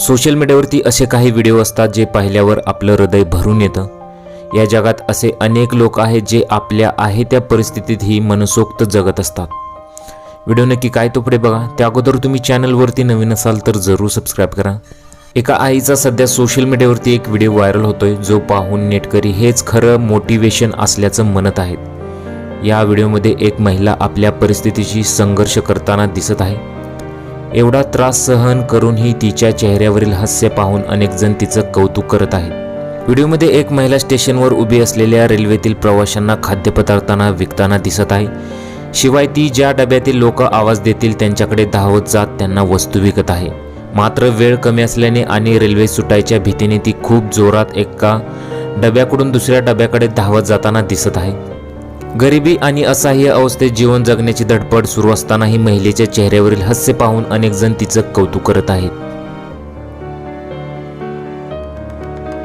Social मीडियावरती असे काही व्हिडिओ असतात जे पाहिल्यावर आपलं हृदय भरून येतं. या जगात असे अनेक लोक आहेत जे आपल्या आहे त्या परिस्थितीतही मनसोक्त जगत असतात. व्हिडिओ नक्की काय तो पुढे बघा. त्या अगोदर तुम्ही चॅनलवरती नवीन असाल तर जरूर सबस्क्राईब करा. एका आईचा सध्या सोशल मीडियावरती एक व्हिडिओ व्हायरल होतोय. जो पाहून नेटकरी हेच खरं मोटिवेशन असल्याचं म्हणत आहेत. या व्हिडिओमध्ये एक महिला आपल्या परिस्थितीशी संघर्ष करताना दिसत आहे. एवढा त्रास सहन करूनही तिच्या चेहऱ्यावरील हास्य पाहून अनेकजण तिचं कौतुक करत आहेत. व्हिडिओमध्ये एक महिला स्टेशनवर उभी असलेल्या रेल्वेतील प्रवाशांना खाद्यपदार्थांना विकताना दिसत आहे. शिवाय ती ज्या डब्यातील लोक आवाज देतील त्यांच्याकडे धावत जात त्यांना वस्तू विकत आहे. मात्र वेळ कमी असल्याने आणि रेल्वे सुटायच्या भीतीने ती खूप जोरात एका डब्याकडून दुसऱ्या डब्याकडे धावत जाताना दिसत आहे. गरिबी आणि असहाय्य अवस्थेत जीवन जगण्याची धडपड सुरू असतानाही महिलेच्या चेहऱ्यावरील हास्य पाहून अनेक जण तिचं कौतुक करत आहेत.